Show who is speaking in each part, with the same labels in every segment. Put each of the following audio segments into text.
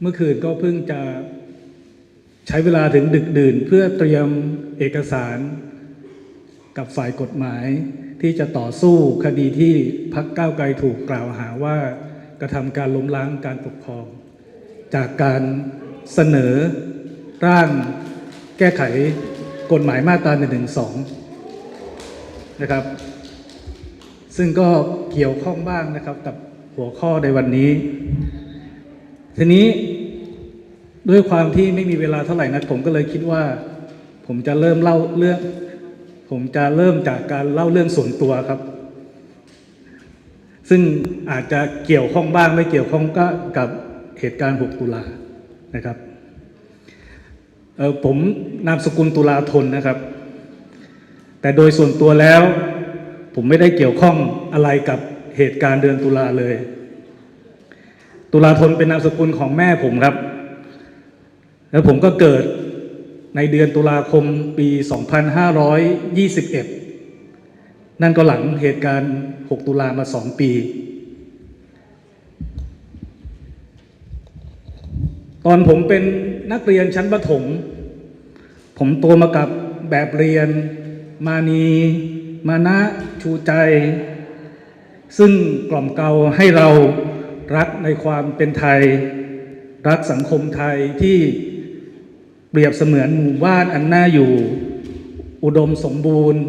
Speaker 1: เมื่อคืนก็เพิ่งจะใช้เวลาถึงดึกดื่น เพื่อเตรียมเอกสารกับฝ่ายกฎหมาย ที่จะต่อสู้คดีที่พักก้าวไกลถูกกล่าวหาว่ากระทำการล้มล้างการปกครอง จากการเสนอร่างแก้ไขกฎหมายมาตรา1นึนะครับ ซึ่งก็เกี่ยวข้องบ้างนะครับกับหัวข้อในวันนี้ ทีนี้ด้วยความที่ไม่มีเวลาเท่าไหร่นักผมก็เลยคิดว่า ผมจะเริ่มเล่าเรื่อง ผมจะเริ่มจากการเล่าเรื่องส่วนตัวครับ ซึ่งอาจจะเกี่ยวข้องบ้างไม่เกี่ยวข้องก็กับเหตุการณ์ 6 ตุลานะครับเออผมนามสกุลตุลาธนนะครับ แต่โดยส่วนตัวแล้ว ผมไม่ได้เกี่ยวข้องอะไรกับเหตุการณ์เดือนตุลาเลย ตุลาธนเป็นนามสกุลของแม่ผมครับ แล้วผมก็เกิดในเดือนตุลาคมปี 2521 นั่นก็หลังเหตุการณ์ 6 ตุลามา 2 ปี ตอนผมเป็นนักเรียนชั้นประถม ผมโตมากับแบบเรียน มานีมานะ ชูใจ ซึ่งกล่อมเกลาให้เรา รักในความเป็นไทย รักสังคมไทยที่เปรียบเสมือนหมู่บ้านอันน่าอยู่ อุดมสมบูรณ์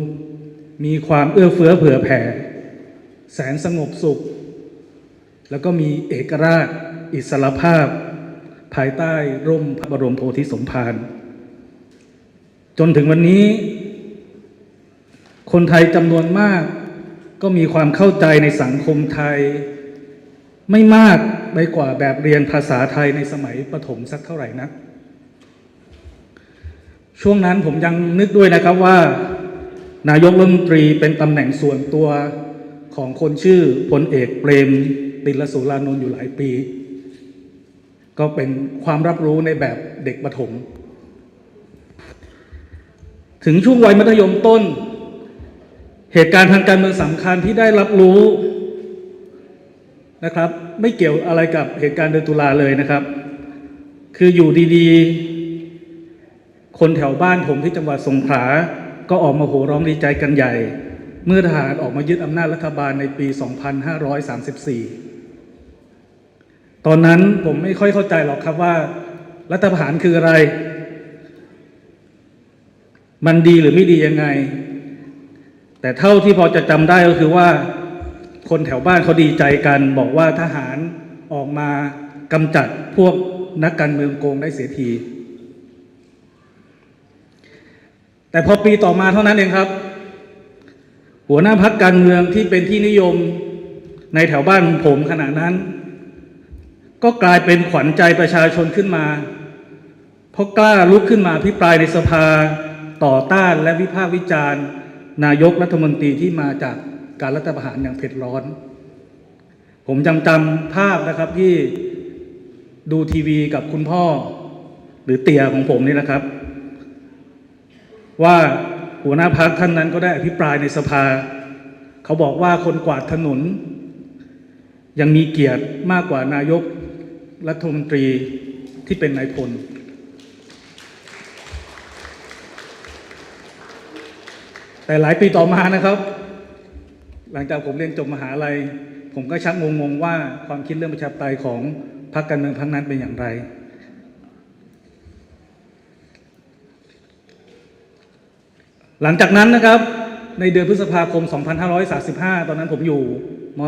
Speaker 1: มีความเอื้อเฟื้อเผื่อแผ่ แสนสงบสุข แล้วก็มีเอกราช อิสรภาพ ภายใต้ร่มพระบรมโพธิสมภารจนถึงวันนี้ คนไทยจำนวนมากก็มีความเข้าใจในสังคมไทย ไม่มากไปกว่าแบบเรียนภาษาไทยในสมัยประถมสักเท่าไหร่นัก ช่วงนั้นผมยังนึกด้วยนะครับว่า นายกรัฐมนตรีเป็นตำแหน่งส่วนตัวของคนชื่อพลเอกเปรมติลสุรานนท์อยู่หลายปี ก็เป็นความรับรู้ในแบบเด็กประถม ถึงช่วงวัยมัธยมต้น เหตุการณ์ทางการเมืองสำคัญที่ได้รับรู้ นะครับ ไม่เกี่ยวอะไรกับเหตุการณ์เดือนตุลาเลยนะครับ คืออยู่ดีๆ คนแถวบ้านผมที่จังหวัดสงขลาก็ออกมาโห่ร้องดีใจกันใหญ่ เมื่อทหารออกมายึดอำนาจรัฐบาลในปี 2534 ตอนนั้นผมไม่ค่อยเข้าใจหรอกครับว่า รัฐประหารคืออะไร มันดีหรือไม่ดียังไง แต่เท่าที่พอจะจำได้ก็คือว่า คนแถวบ้านเขาดีใจกัน บอกว่าทหารออกมากำจัดพวกนักการเมืองโกงได้เสียที แต่พอปีต่อมาเท่านั้นเองครับ หัวหน้าพักการเมืองที่เป็นที่นิยมในแถวบ้านผมขณะนั้น ก็กลายเป็นขวัญใจประชาชนขึ้นมา เพราะกล้าลุกขึ้นมาพิปรายในสภาต่อต้านและวิพากษ์วิจารณ์ นายกรัฐมนตรีที่มาจาก การรัฐประหารอย่างเผ็ดร้อน ผมจำจำภาพนะครับที่ดูทีวีกับคุณพ่อ หรือเตี่ยของผมนี่นะครับ ว่าหัวหน้าพักท่านนั้นก็ได้อภิปรายในสภา เขาบอกว่าคนกวาดถนน ยังมีเกียรติมากกว่านายกรัฐมนตรีที่เป็นนายพลแต่หลายปีต่อมานะครับ หลังจากผมเรียนจบมหาลัย ผมก็ชักงงๆว่าความคิดเรื่องประชาธิปไตยของพรรคการเมืองพักนั้นเป็นอย่างไร หลังจากนั้นนะครับในเดือนพฤษภาคม 2535 ตอนนั้นผมอยู่ม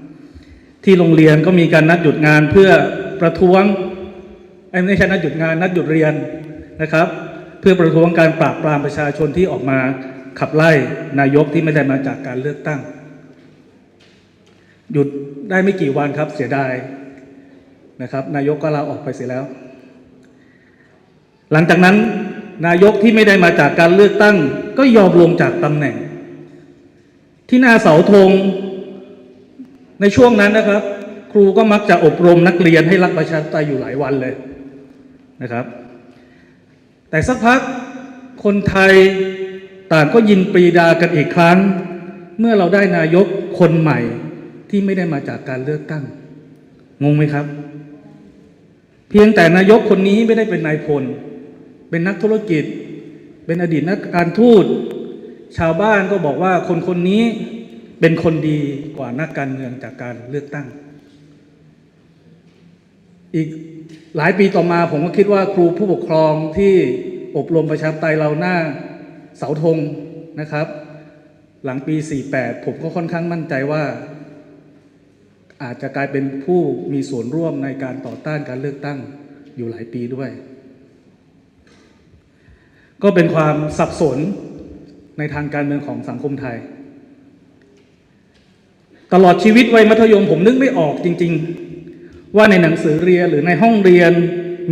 Speaker 1: .3 ที่โรงเรียนก็มีการนัดหยุดงานเพื่อประท้วงไม่ใช่นัดหยุดงานนัดหยุดเรียนนะครับ เพื่อประท้วงการปราบปรามประชาชนที่ออกมา ขับไล่นายกที่ไม่ได้มาจากการเลือกตั้ง หยุดได้ไม่กี่วันครับเสียดายนะครับ นายกก็ลาออกไปเสียแล้ว หลังจากนั้นนายกที่ไม่ได้มาจากการเลือกตั้ง ก็ยอมลงจากตำแหน่ง ที่หน้าเสาธงในช่วงนั้นนะครับ ครูก็มักจะอบรมนักเรียนให้รักประชาธิปไตยอยู่หลายวันเลยนะครับ แต่สักพักคนไทย ต่างก็ยินปรีดากันอีกครั้ง เมื่อเราได้นายกคนใหม่ที่ไม่ได้มาจากการเลือกตั้ง งงไหมครับ เพียงแต่นายกคนนี้ไม่ได้เป็นนายพล เป็นนักธุรกิจ เป็นอดีตนักการทูต ชาวบ้านก็บอกว่าคนคนนี้เป็นคนดีกว่านักการเมืองจากการเลือกตั้ง อีกหลายปีต่อมาผมก็คิดว่าครูผู้ปกครองที่อบรมประชาธิปไตยเราหน้า เสาธงนะครับ หลังปี 48 ผมก็ค่อนข้างมั่นใจว่า อาจจะกลายเป็นผู้มีส่วนร่วมในการต่อต้านการเลือกตั้งอยู่หลายปีด้วย ก็เป็นความสับสนในทางการเมืองของสังคมไทย ตลอดชีวิตวัยมัธยมผมนึกไม่ออกจริง ๆ ว่าในหนังสือเรียนหรือในห้องเรียน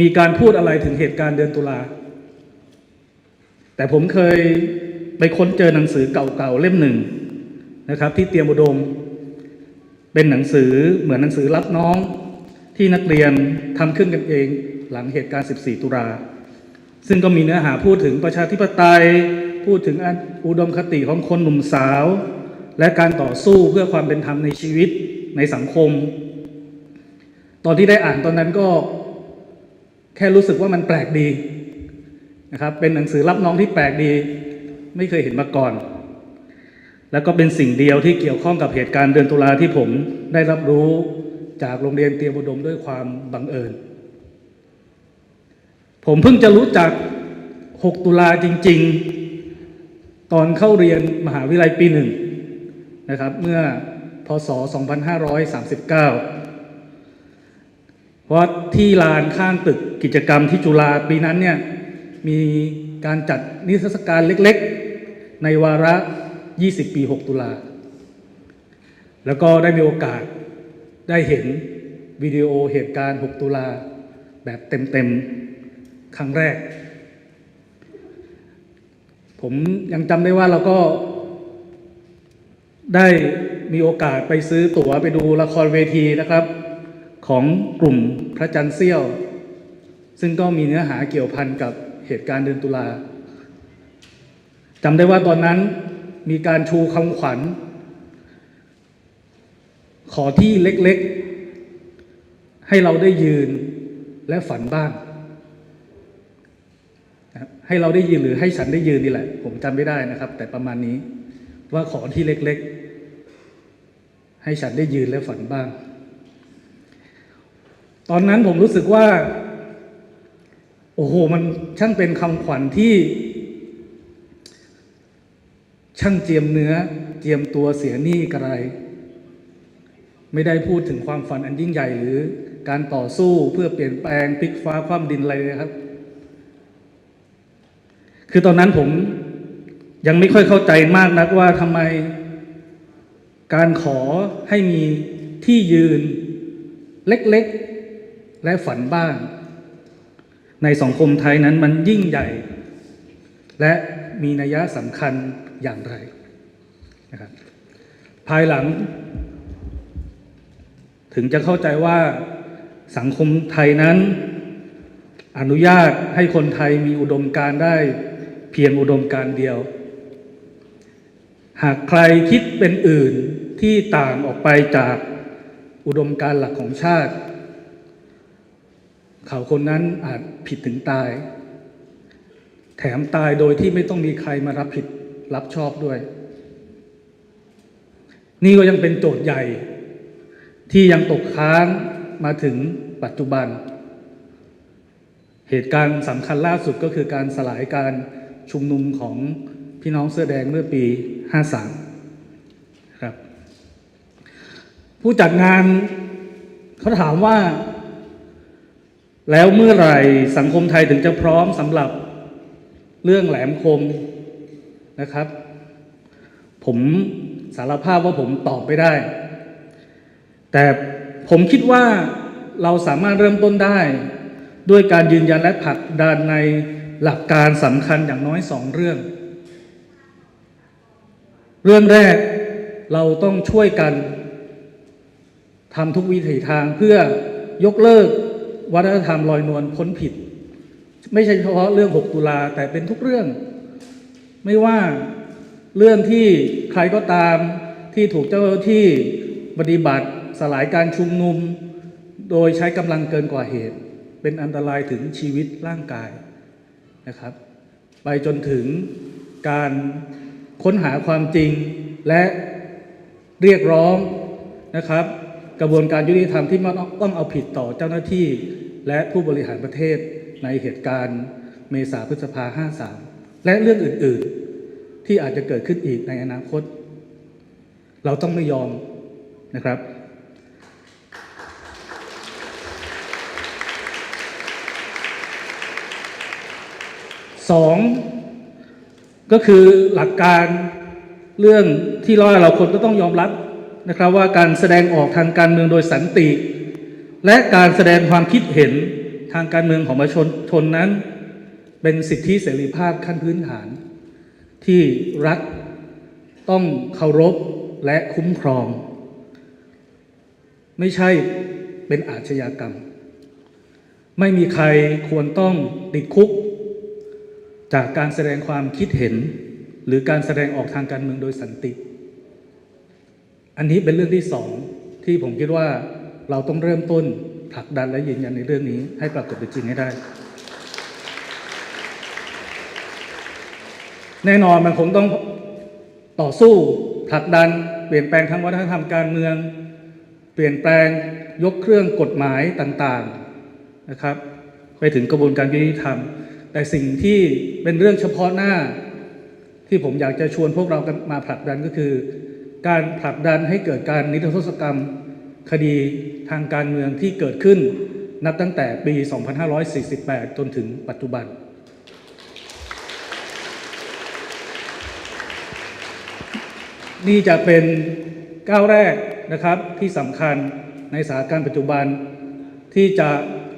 Speaker 1: มีการพูดอะไรถึงเหตุการณ์เดือนตุลา แต่ผมเคยไปค้นเจอหนังสือเก่าๆเล่มหนึ่งนะครับ ที่เตรียมอุดม เป็นหนังสือเหมือนหนังสือรับน้องที่นักเรียนทำขึ้นกันเองหลังเหตุการณ์ 14 ตุลาซึ่งก็มีเนื้อหาพูดถึงประชาธิปไตย พูดถึงอุดมคติของคนหนุ่มสาว และการต่อสู้เพื่อความเป็นธรรมในชีวิตในสังคม ตอนที่ได้อ่านตอนนั้นก็แค่รู้สึกว่ามันแปลกดี นะครับเป็นหนังสือรับน้องที่แปลกดี ไม่เคยเห็นมาก่อน แล้วก็เป็นสิ่งเดียวที่เกี่ยวข้องกับเหตุการณ์เดือนตุลาที่ผมได้รับรู้จากโรงเรียนเตรียมอุดมด้วยความบังเอิญ ผมเพิ่งจะรู้จัก 6 ตุลาจริง ๆ ตอนเข้าเรียนมหาวิทยาลัยปีหนึ่งนะครับเมื่อพศ 2539 เพราะที่ลานข้างตึกกิจกรรมที่จุฬาปีนั้นเนี่ย มีการจัดนิทรรศการเล็กๆ ในวาระ 20 ปี 6 ตุลา แล้วก็ได้มีโอกาสได้เห็นวิดีโอเหตุการณ์ 6 ตุลา แบบเต็มๆ ครั้งแรก ผมยังจำได้ว่าเราก็ได้มีโอกาสไปซื้อตั๋วไปดูละครเวทีนะครับ ของกลุ่มพระจันทร์เสี้ยว ซึ่งก็มีเนื้อหาเกี่ยวพันกับ เหตุการณ์เดือนตุลาจำได้ว่าตอนนั้นมีการชูคำขวัญ ขอที่เล็กๆ ให้เราได้ยืนและฝันบ้าง ให้เราได้ยืนหรือให้ฉันได้ยืนนี่แหละ ผมจำไม่ได้นะครับ แต่ประมาณนี้ว่าขอที่เล็กๆ ให้ฉันได้ยืนและฝันบ้าง ตอนนั้นผมรู้สึกว่า โอ้โห มันช่างเป็นคำขวัญที่ ช่างเจียมเนื้อ เจียมตัวเสียหนี้กระไร ไม่ได้พูดถึงความฝันอันยิ่งใหญ่หรือการต่อสู้เพื่อเปลี่ยนแปลงพลิกฟ้าคว่ำดินอะไรเลยครับ คือตอนนั้นผมยังไม่ค่อยเข้าใจมากนักว่าทำไม การขอให้มีที่ยืนเล็กๆ และฝันบ้าง ในสังคมไทยนั้นมันยิ่งใหญ่ และมีนัยสำคัญอย่างไรนะครับภายหลัง ถึงจะเข้าใจว่าสังคมไทยนั้น อนุญาตให้คนไทยมีอุดมการณ์ได้เพียงอุดมการณ์เดียว หากใครคิดเป็นอื่นที่ต่างออกไปจากอุดมการณ์หลักของชาติ เขาคนนั้นอาจผิดถึงตาย แถมตายโดยที่ไม่ต้องมีใครมารับผิดรับชอบด้วย นี่ก็ยังเป็นโจทย์ใหญ่ ที่ยังตกค้างมาถึงปัจจุบัน เหตุการณ์สำคัญล่าสุดก็คือการสลายการชุมนุมของพี่น้องเสื้อแดงเมื่อปี 53 ครับ ผู้จัดงานเขาถามว่า แล้วเมื่อไหร่สังคมไทยถึงจะพร้อมสำหรับเรื่องแหลมคมนะครับ ผมสารภาพว่าผมตอบไม่ได้ แต่ผมคิดว่าเราสามารถเริ่มต้นได้ ด้วยการยืนยันและผลักดันในหลักการสำคัญอย่างน้อยสองเรื่อง เรื่องแรกเราต้องช่วยกันทำทุกวิถีทางเพื่อยกเลิก วัฒนธรรมลอยนวลพ้นผิด ไม่ใช่เฉพาะเรื่อง 6 ตุลาแต่เป็นทุกเรื่อง ไม่ว่าเรื่องที่ใครก็ตามที่ถูกเจ้าหน้าที่ปฏิบัติสลายการชุมนุม โดยใช้กำลังเกินกว่าเหตุ เป็นอันตรายถึงชีวิตร่างกายนะครับ ไปจนถึงการค้นหาความจริงและเรียกร้องนะครับ กระบวนการยุติธรรมที่มันต้องเอาผิดต่อเจ้าหน้าที่ และผู้บริหารประเทศในเหตุการณ์เมษาพฤษภา 53 และเรื่องอื่น ๆ ที่อาจจะเกิดขึ้นอีกในอนาคต เราต้องไม่ยอมนะครับ สอง ก็คือหลักการเรื่องที่ร้อยเราคนก็ต้องยอมรับนะครับว่าการแสดงออกทางการเมืองโดยสันติ และการแสดงความคิดเห็นทางการเมืองของประชาชนนั้น เป็นสิทธิเสรีภาพขั้นพื้นฐาน ที่รัฐต้องเคารพและคุ้มครอง ไม่ใช่เป็นอาชญากรรม ไม่มีใครควรต้องติดคุก จากการแสดงความคิดเห็น หรือการแสดงออกทางการเมืองโดยสันติ อันนี้เป็นเรื่องที่สองที่ผมคิดว่า เราต้องเริ่มต้นผลักดันและยืนยันในเรื่องนี้ให้ปรากฏเป็นจริงให้ได้ แน่นอนมันคงต้องต่อสู้ผลักดัน เปลี่ยนแปลงทางวัฒนธรรมการเมือง เปลี่ยนแปลงยกเครื่องกฎหมายต่างๆนะครับ ไปถึงกระบวนการยุติธรรม แต่สิ่งที่เป็นเรื่องเฉพาะหน้า ที่ผมอยากจะชวนพวกเรามาผลักดันก็คือ การผลักดันให้เกิดการนิรโทษกรรม คดีทางการเมืองที่เกิดขึ้น นับตั้งแต่ปี 2548 จนถึงปัจจุบัน นี่จะเป็นก้าวแรกนะครับที่สำคัญในสถานการณ์ปัจจุบัน ที่จะ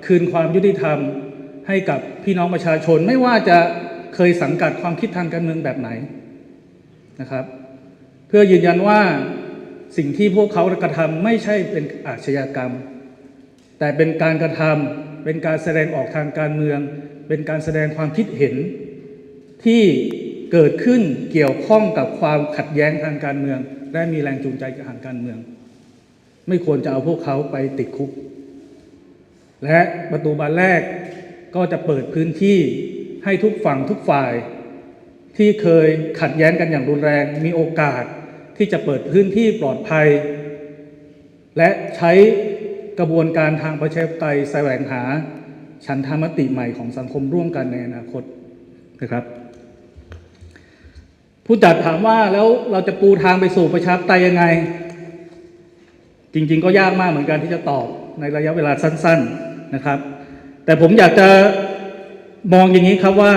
Speaker 1: คืนความยุติธรรมให้กับพี่น้องประชาชนไม่ว่าจะเคยสังกัดความคิดทางการเมืองแบบไหนนะครับ เพื่อยืนยันว่า สิ่งที่พวกเขากระทำไม่ใช่เป็นอาชญากรรม แต่เป็นการกระทำเป็นการแสดงออกทางการเมือง เป็นการแสดงความคิดเห็น ที่เกิดขึ้นเกี่ยวข้องกับความขัดแย้งทางการเมือง และมีแรงจูงใจทางการเมือง ไม่ควรจะเอาพวกเขาไปติดคุก และประตูบานแรกก็จะเปิดพื้นที่ให้ทุกฝั่งทุกฝ่าย ที่เคยขัดแย้งกันอย่างรุนแรงมีโอกาส ที่จะเปิดพื้นที่ปลอดภัย และใช้กระบวนการทางประชาธิปไตยแสวงหาฉันทามติใหม่ของสังคมร่วมกันในอนาคตนะครับ ผู้จัดถามว่าแล้วเราจะปูทางไปสู่ประชาธิปไตยยังไง จริง ๆ ก็ยากมากเหมือนกันที่จะตอบในระยะเวลาสั้น ๆนะครับ แต่ผมอยากจะมองอย่างนี้ครับว่า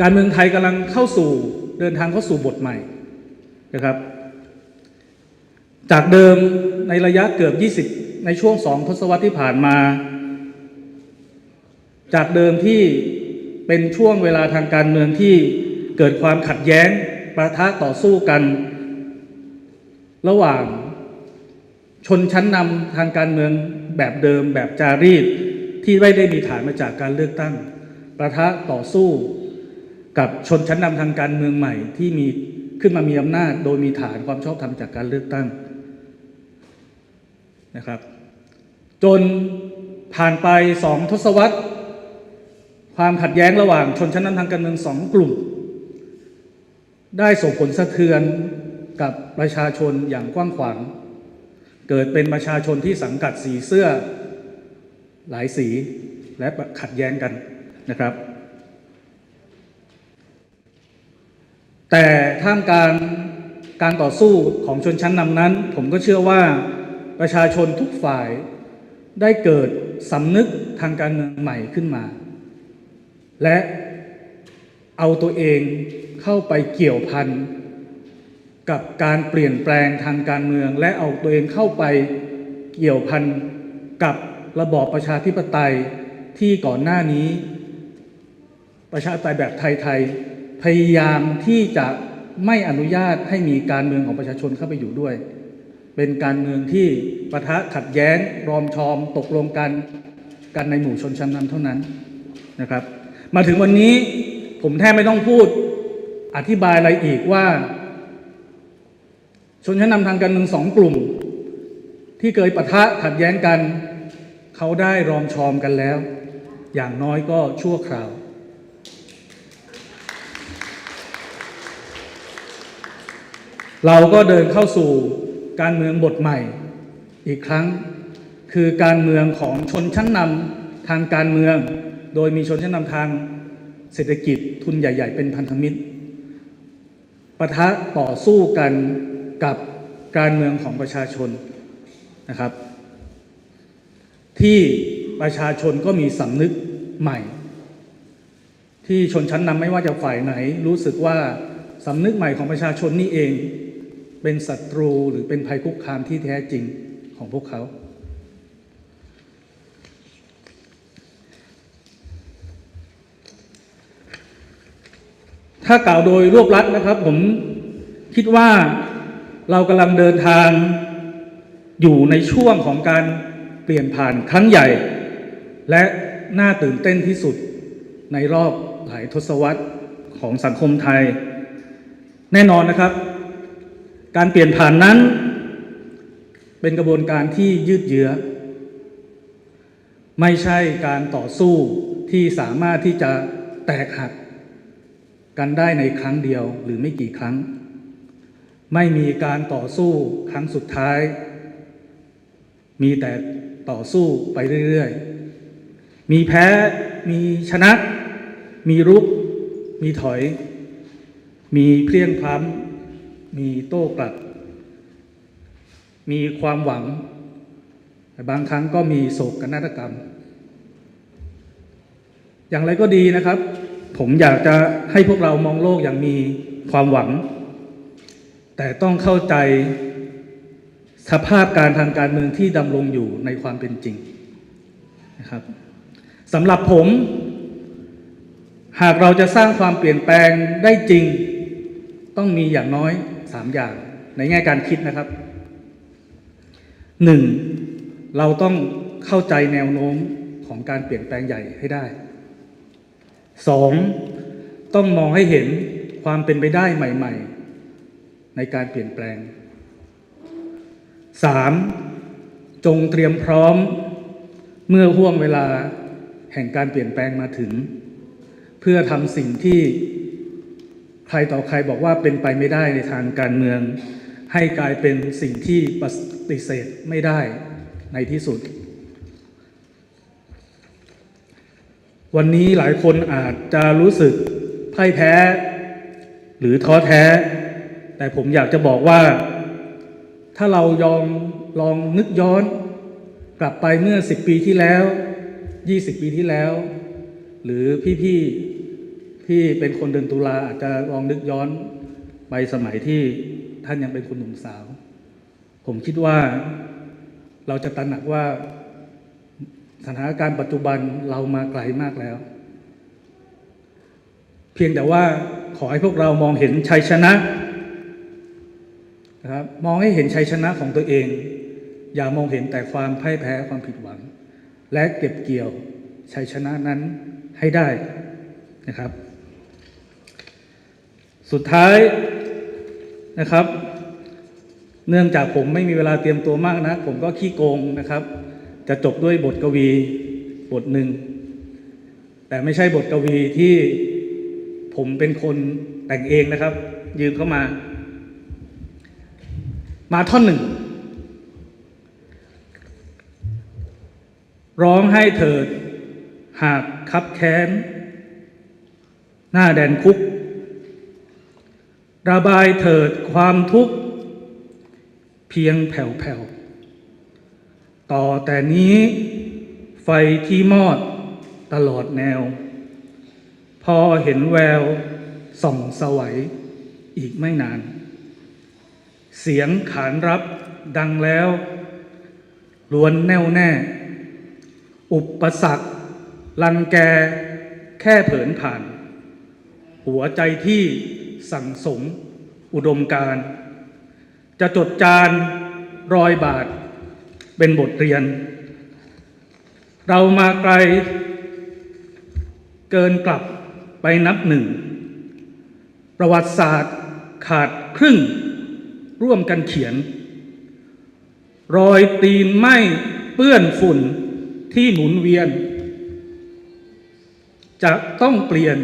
Speaker 1: การเมืองไทยกำลังเข้าสู่ เดินทางเข้าสู่บทใหม่นะครับ จากเดิมในระยะเกือบ 20 ในช่วงสองทศวรรษที่ผ่านมา จากเดิมที่เป็นช่วงเวลาทางการเมืองที่เกิดความขัดแย้งประทะต่อสู้กัน ระหว่างชนชั้นนำทางการเมืองแบบเดิมแบบจารีตที่ไม่ได้มีฐานมาจากการเลือกตั้ง ประทะต่อสู้ กับชนชั้นนำทางการเมืองใหม่ที่มีขึ้นมามีอำนาจ โดยมีฐานความชอบธรรมจากการเลือกตั้งนะครับ จนผ่านไปสองทศวรรษ ความขัดแย้งระหว่างชนชั้นนำทางการเมืองสองกลุ่ม ได้ส่งผลสะเทือนกับประชาชนอย่างกว้างขวาง เกิดเป็นประชาชนที่สังกัดสีเสื้อหลายสีและขัดแย้งกันนะครับ แต่ท่ามกลางการต่อสู้ของชนชั้นนำนั้น ผมก็เชื่อว่าประชาชนทุกฝ่ายได้เกิดสำนึกทางการเมืองใหม่ขึ้นมา และเอาตัวเองเข้าไปเกี่ยวพันกับการเปลี่ยนแปลงทางการเมือง และเอาตัวเองเข้าไปเกี่ยวพันกับระบอบประชาธิปไตยที่ก่อนหน้านี้ ประชาธิปไตยแบบไทยๆ พยายามที่จะไม่อนุญาตให้มีการเมืองของประชาชนเข้าไปอยู่ด้วย เป็นการเมืองที่ประทะขัดแย้ง รอมชอมตกลงกันกันในหมู่ชนชั้นนำเท่านั้นนะครับ มาถึงวันนี้ผมแทบไม่ต้องพูดอธิบายอะไรอีกว่า ชนชั้นนำทางการเมืองสองกลุ่ม ที่เคยปะทะขัดแย้งกัน เขาได้รอมชอมกันแล้ว อย่างน้อยก็ชั่วคราว เราก็เดินเข้าสู่การเมืองบทใหม่อีกครั้ง คือการเมืองของชนชั้นนำทางการเมือง โดยมีชนชั้นนำทางเศรษฐกิจทุนใหญ่ ๆ เป็นพันธมิตรปะทะต่อสู้กันกับการเมืองของประชาชนนะครับ ที่ประชาชนก็มีสำนึกใหม่ ที่ชนชั้นนำไม่ว่าจะฝ่ายไหน รู้สึกว่าสำนึกใหม่ของประชาชนนี่เอง เป็นศัตรูหรือเป็นภัยคุกคามที่แท้จริงของพวกเขา ถ้ากล่าวโดยรวบลัดนะครับ ผมคิดว่าเรากำลังเดินทางอยู่ในช่วงของการเปลี่ยนผ่านครั้งใหญ่ และน่าตื่นเต้นที่สุดในรอบหลายทศวรรษของสังคมไทย แน่นอนนะครับ การเปลี่ยนผ่านนั้น เป็นกระบวนการที่ยืดเยื้อ ไม่ใช่การต่อสู้ที่สามารถที่จะแตกหักกันได้ในครั้งเดียวหรือไม่กี่ครั้ง ไม่มีการต่อสู้ครั้งสุดท้าย มีแต่ต่อสู้ไปเรื่อยๆ มีแพ้ มีชนะ มีรุก มีถอย มีเพลียงพล้ำ มีโต้กลับ มีความหวังแต่บางครั้งก็มีโศกนาฏกรรม อย่างไรก็ดีนะครับ ผมอยากจะให้พวกเรามองโลกอย่างมีความหวัง แต่ต้องเข้าใจสภาพการทางการเมืองที่ดำรงอยู่ในความเป็นจริงนะครับสำหรับผม หากเราจะสร้างความเปลี่ยนแปลงได้จริง ต้องมีอย่างน้อยามอย่างในแง่การคิดนะครับหนึ่งเราต้องเข้าใจแนวโน้มของการเปลี่ยนแปลงใหญ่ให้ได้สองต้องมองให้เห็นความเป็นไปได้ใหม่ ๆ ในการเปลี่ยนแปลงสามจงเตรียมพร้อมเมื่อห่วงเวลาแห่งการเปลี่ยนแปลงมาถึง เพื่อทำสิ่งที่ ใครต่อใครบอกว่าเป็นไปไม่ได้ในทางการเมือง ให้กลายเป็นสิ่งที่ปฏิเสธไม่ได้ในที่สุด วันนี้หลายคนอาจจะรู้สึกพ่ายแพ้ หรือท้อแท้ แต่ผมอยากจะบอกว่า ถ้าเรายอมลองนึกย้อน กลับไปเมื่อ 10 ปีที่แล้ว 20 ปีที่แล้ว หรือพี่ๆ ที่เป็นคนเดินตุลาอาจจะลองนึกย้อนไปสมัยที่ท่านยังเป็นคนหนุ่มสาว ผมคิดว่าเราจะตระหนักว่าสถานการณ์ปัจจุบันเรามาไกลมากแล้ว เพียงแต่ว่าขอให้พวกเรามองเห็นชัยชนะนะครับมองให้เห็นชัยชนะของตัวเอง อย่ามองเห็นแต่ความพ่ายแพ้ความผิดหวัง และเก็บเกี่ยวชัยชนะนั้นให้ได้นะครับ สุดท้ายนะครับ เนื่องจากผมไม่มีเวลาเตรียมตัวมากนะผมก็ขี้โกงนะครับ จะจบด้วยบทกวีบทหนึ่ง แต่ไม่ใช่บทกวีที่ผมเป็นคนแต่งเองนะครับ ยืมเข้ามา มาท่อนหนึ่ง ร้องให้เถิดหากคับแค้น หน้าแดนคุก ระบายเถิดความทุกข์ เพียงแผ่วๆ ต่อแต่นี้ไฟที่มอดตลอดแนว พอเห็นแววส่องสวัยอีกไม่นาน เสียงขานรับดังแล้วล้วนแน่วแน่ อุปสรรคลังแกแค่เผินผ่าน หัวใจที่ สั่งสม อุดมการ จะจดจานรอยบาทเป็นบทเรียน เรามาไกลเกินกลับไปนับหนึ่ง ประวัติศาสตร์ขาดครึ่งร่วมกันเขียน รอยตีนไหมเปื้อนฝุ่นที่หมุนเวียน จะต้องเปลี่ยน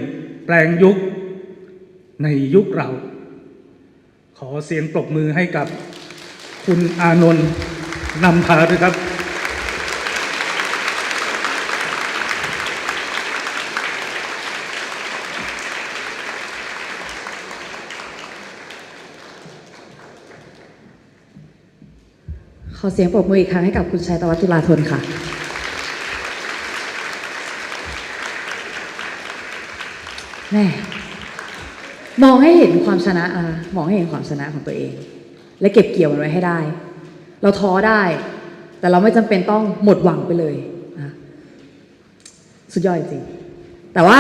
Speaker 1: แปลงยุค ในยุคเรา ขอเสียงปรบมือให้กับคุณอานนท์นำพาด้วยครับ
Speaker 2: ขอเสียงปรบมืออีกครั้งให้กับคุณชัยตวัตุลาธนค่ะแม่ มองให้เห็นความชนะอะมองให้เห็นความชนะของตัวเอง และเก็บเกี่ยวมันไว้ให้ได้ เราท้อได้ แต่เราไม่จำเป็นต้องหมดหวังไปเลยนะสุดยอดจริงแต่ว่า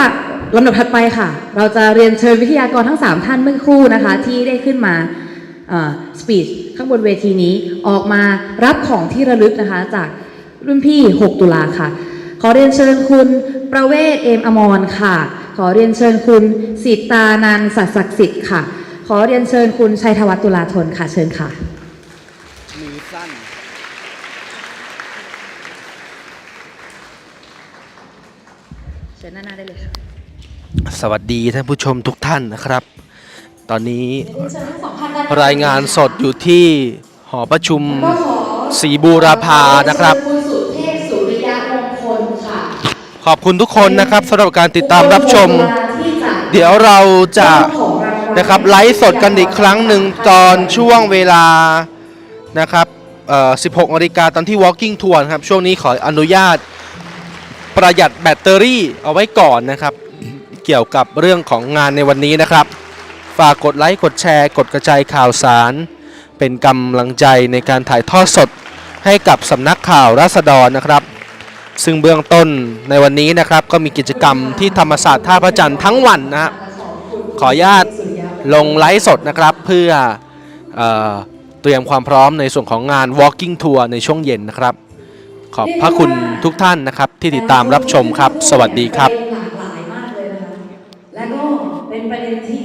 Speaker 2: ลำดับถัดไปค่ะ เราจะเรียนเชิญวิทยากรทั้ง 3 ท่านเมื่อครู่นะคะ ที่ได้ขึ้นมาสปีชข้างบนเวทีนี้ออกมารับของที่ระลึกนะคะ จากรุ่นพี่ 6 ตุลาค่ะ ขอเรียนเชิญคุณประเวศเอมอมรค่ะ ขอเรียนเชิญคุณสิตานันท์สัตย์ศักดิ์สิทธิ์ค่ะ ขอเรียนเชิญคุณชัยธวัฒน์ตุลาธนค่ะเชิญค่ะ
Speaker 3: มือสั้น
Speaker 2: เชิญหน้าๆได้เลยค่ะ
Speaker 3: สวัสดีท่านผู้ชมทุกท่านนะครับ ตอนนี้รายงานสดอยู่ที่หอประชุมศรีบูรพานะครับ
Speaker 2: คุณสุเทพสุริยะมงคลค่ะ
Speaker 3: ขอบคุณทุกคนนะครับสำหรับการติดตามรับชม เดี๋ยวเราจะนะครับไลฟ์สดกันอีกครั้งหนึ่งตอนช่วงเวลานะครับเอ่อ16นาฬิกาตอนที่ Walking Tour นครับ ช่วงนี้ขออนุญาตประหยัดแบตเตอรี่เอาไว้ก่อนนะครับ เกี่ยวกับเรื่องของงานในวันนี้นะครับ ฝากกดไลค์ กดแชร์ กดกระจายข่าวสาร เป็นกำลังใจในการถ่ายทอดสดให้กับสำนักข่าวราษฎรนะครับ ซึ่งเบื้องต้นในวันนี้นะครับก็มีกิจกรรมที่ธรรมศาสตร์ท่าพระจันทร์ทั้งวันนะขออนุญาตลงไลฟ์สดนะครับเพื่อเออเตรียมความพร้อมในส่วนของงาน Walking Tour ในช่วงเย็นนะครับ ขอบพระคุณทุกท่านนะครับที่ติดตามรับชมครับ สวัสดีครับ
Speaker 2: หลากหลายมากเลยนะคะและก็เป็นประเด็นที่